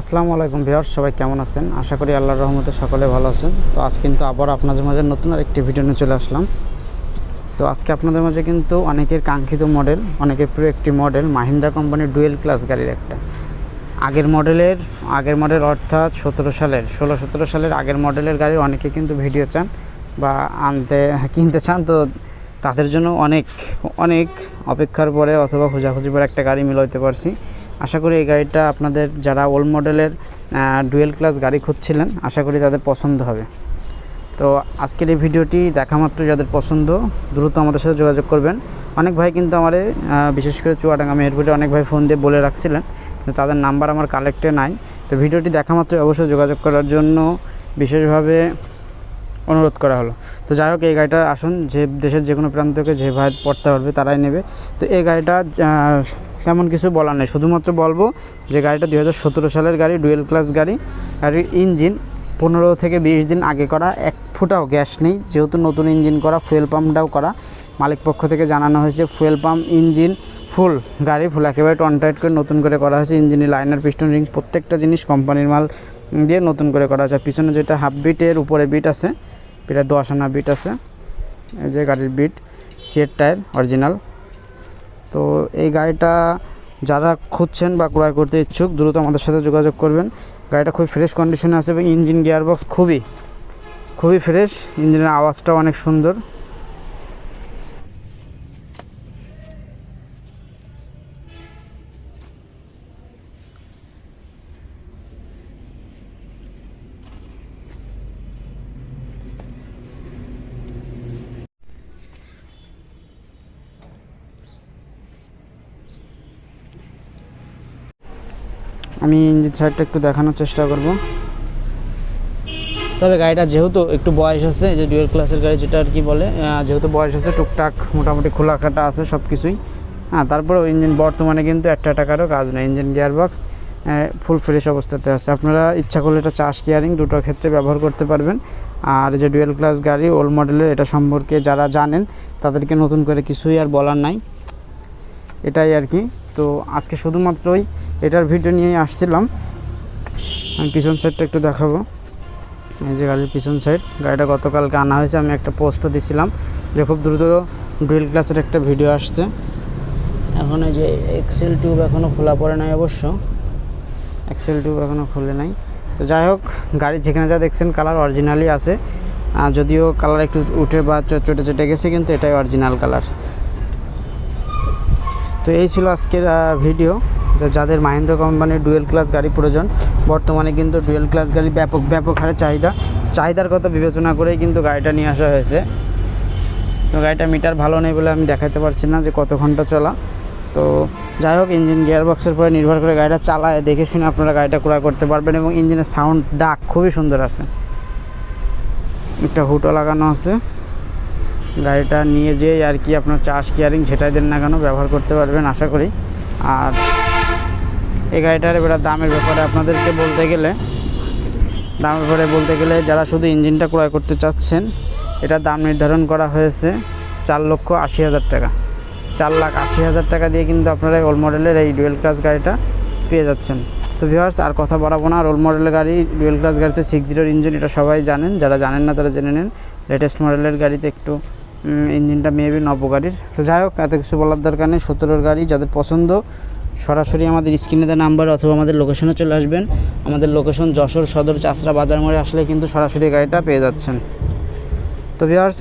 আসসালামু আলাইকুম ভিউয়ার্স, সবাই কেমন আছেন? আশা করি আল্লাহর রহমতে সকলে ভালো আছেন। তো আজ কিন্তু আবার আপনাদের মাঝে নতুন আর একটি ভিডিও নিয়ে চলে আসলাম। তো আজকে আপনাদের মাঝে কিন্তু অনেকের কাঙ্ক্ষিত মডেল অনেকের প্রিয় একটি মডেল মাহিন্দ্রা কোম্পানির ডুয়েল ক্লাস গাড়ির একটা। আগের মডেলের আগের মডেল অর্থাৎ সতেরো সালের, ষোলো, সতেরো সালের আগের মডেলের গাড়ির অনেকে কিন্তু ভিডিও চান বা আনতে, কিনতে চান। তো তাদের জন্য অনেক অনেক অপেক্ষার পরে অথবা খোঁজাখুঁজি পরে একটা গাড়ি মিলাইতে পারছি। আশা করি এই গাড়িটা আপনাদের যারা ওল্ড মডেলের ডুয়েল ক্লাস গাড়ি খুঁজছিলেন, আশা করি তাদের পছন্দ হবে। তো আজকের এই ভিডিওটি দেখা মাত্র যাদের পছন্দ, দ্রুত আমাদের সাথে যোগাযোগ করবেন। অনেক ভাই কিন্তু আমার বিশেষ করে চুয়াডাঙ্গা মেহেরপুরে অনেক ভাই ফোন দিয়ে বলে রাখছিলেন, কিন্তু তাদের নাম্বার আমার কালেক্টে নাই। তো ভিডিওটি দেখা মাত্র অবশ্যই যোগাযোগ করার জন্য বিশেষভাবে অনুরোধ করা হলো। তো যাই হোক, এই গাড়িটা আসুন, যে দেশের যে কোনো প্রান্তকে যে ভাই পড়তে পারবে তারাই নেবে। তো এই গাড়িটা তেমন কিছু বলার নেই। শুধুমাত্র বলব যে গাড়িটা দু হাজার সতেরো সালের গাড়ি, ডুয়েল ক্লাস গাড়ি। গাড়ির ইঞ্জিন পনেরো থেকে বিশ দিন আগে করা, এক ফুটাও গ্যাস নেই। যেহেতু নতুন ইঞ্জিন করা, ফুয়েল পাম্পটাও করা, মালিক পক্ষ থেকে জানানো হয়েছে ফুয়েল পাম্প ইঞ্জিন ফুল, গাড়ি ফুল, একেবারে টনটাইট করে নতুন করে করা হয়েছে। ইঞ্জিনের লাইনার, পিস্টন রিং, প্রত্যেকটা জিনিস কোম্পানির মাল দিয়ে নতুন করে করা হয়েছে। পিছনে যেটা হাফ বিটের উপরে বিট আছে এটা দশ আনা বিট আছে, এই যে গাড়ির বিট সিয়ের টায়ার, অরিজিনাল। তো এই গাড়িটা যারা খুঁজছেন বা ক্রয় করতে ইচ্ছুক, দ্রুত আমাদের সাথে যোগাযোগ করবেন। গাড়িটা খুবই ফ্রেশ কন্ডিশনে আছে এবং ইঞ্জিন গিয়ারবক্স খুবই খুবই ফ্রেশ ইঞ্জিনের আওয়াজটাও অনেক সুন্দর। আমি ইঞ্জিন সাইডটা একটু দেখানোর চেষ্টা করব। তবে গাড়িটা যেহেতু একটু বয়স আছে যে ডুয়েল ক্লাসের গাড়ি যেটা আর কি বলে যেহেতু বয়স আছে, টুকটাক মোটামুটি খোলা কাটা আছে সব কিছুই হ্যাঁ তারপরেও ইঞ্জিন বর্তমানে কিন্তু একটা টাকারও কাজ নেই। ইঞ্জিন গিয়ারবক্স ফুল ফ্রেশ অবস্থাতে আছে। আপনারা ইচ্ছা করলে এটা চাষ কেয়ারিং দুটো ক্ষেত্রে ব্যবহার করতে পারবেন। আর যে ডুয়েল ক্লাস গাড়ি ওল্ড মডেলের এটা সম্পর্কে যারা জানেন, তাদেরকে নতুন করে কিছুই আর বলার নাই। এটাই আর কি। তো আজকে শুধুমাত্রই এটার ভিডিও নিয়েই আসছিলাম। আমি পিছন সাইডটা একটু দেখাবো। এই যে গাড়ির পিছন সাইড গাড়িটা গতকালকে আনা হয়েছে, আমি একটা পোস্টও দিছিলাম যে খুব দ্রুত ডুয়েল ক্লাসের একটা ভিডিও আসছে। এখন এই যে এক্সেল টিউব এখনও খোলা পড়ে নাই অবশ্য। এক্সেল টিউব এখনও খুলে নাই। তো যাই হোক, গাড়ি যেখানে যা দেখছেন কালার অরিজিনালি আছে। যদিও কালার একটু উঠে বা চটে চটে গেছে, কিন্তু এটাই অরিজিনাল কালার তো এই ছিল আজকের ভিডিও যাদের মাহিন্দ্রা কোম্পানির ডুয়েল ক্লাস গাড়ি প্রয়োজন। বর্তমানে কিন্তু ডুয়েল ক্লাস গাড়ি ব্যাপক ব্যাপক হারে চাহিদা। চাহিদার কথা বিবেচনা করেই কিন্তু গাড়িটা নিয়ে আসা হয়েছে। তো গাড়িটা মিটার ভালো নেই বলে আমি দেখাতে পারছি না যে কত ঘণ্টা চলা। তো যাই হোক ইঞ্জিন গিয়ারবক্সের উপরে নির্ভর করে গাড়িটা চালায়, দেখে শুনে আপনারা গাড়িটা ক্রয় করতে পারবেন এবং ইঞ্জিনের সাউন্ড ডাক খুবই সুন্দর আছে। একটা হুটো লাগানো আছে। গাড়িটা নিয়ে যেয়ে আর কি আপনার চার্জ কেয়ারিং যেটাই দেন না কেন ব্যবহার করতে পারবেন আশা করি। আর এই গাড়িটার এবার দামের ব্যাপারে আপনাদেরকে বলতে গেলে, দামের ব্যাপারে বলতে গেলে যারা শুধু ইঞ্জিনটা ক্রয় করতে চাচ্ছেন, এটা দাম নির্ধারণ করা হয়েছে চার লক্ষ আশি হাজার টাকা। চার লাখ আশি হাজার টাকা দিয়ে কিন্তু আপনারা ওল্ড মডেলের এই ডুয়েল ক্লাস গাড়িটা পেয়ে যাচ্ছেন। তো ভিউয়ার্স আর কথা বাড়াবো না রোল মডেলের গাড়ি ডুয়েল ক্লাস গাড়িতে সিক্স জিরোর ইঞ্জিন এটা সবাই জানেন, যারা জানেন না তারা জেনে নেন। লেটেস্ট মডেলের গাড়িতে একটু ইঞ্জিনটা মেবি নব গাড়ির তো যাই হোক, এত কিছু বলার দরকার নেই। সতেরোর গাড়ি যাদের পছন্দ, সরাসরি আমাদের স্ক্রিনে দেওয়া নাম্বার অথবা আমাদের লোকেশনে চলে আসবেন। আমাদের লোকেশন যশোর সদর চাষরা বাজার মোড়ে আসলে কিন্তু সরাসরি গাড়িটা পেয়ে যাচ্ছেন। তো ভিউয়ার্স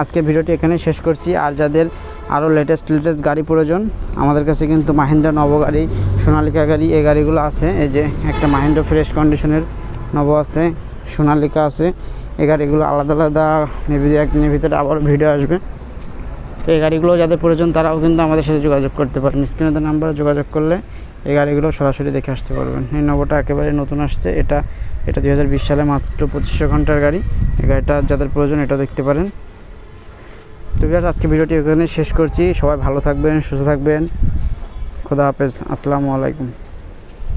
আজকে ভিডিওটি এখানে শেষ করছি। আর যাদের আরও লেটেস্ট লেটেস্ট গাড়ি প্রয়োজন, আমাদের কাছে কিন্তু মাহিন্দ্রা নব গাড়ি সোনালিকা গাড়ি, এই গাড়িগুলো আছে। এই যে একটা মাহিন্দ্রা ফ্রেশ কন্ডিশনের নব আছে, সোনালিকা আছে। এই গাড়িগুলো আলাদা আলাদা মেবি একদিনের ভিতরে আবার ভিডিও আসবে। তো এই গাড়িগুলো যাদের প্রয়োজন তারাও কিন্তু আমাদের সাথে যোগাযোগ করতে পারেন। স্ক্রিনে নাম্বারে যোগাযোগ করলে এই গাড়িগুলো সরাসরি দেখে আসতে পারবেন। এই নবটা একেবারে নতুন আসছে। এটা এটা দু হাজার বিশ সালে মাত্র পঁচিশশো ঘণ্টার গাড়ি। এই গাড়িটা যাদের প্রয়োজন এটা দেখতে পারেন। তো বিয়াস আজকে ভিডিওটি এখানে শেষ করছি। সবাই ভালো থাকবেন, সুস্থ থাকবেন। খোদা হাফেজ। আসসালামু আলাইকুম।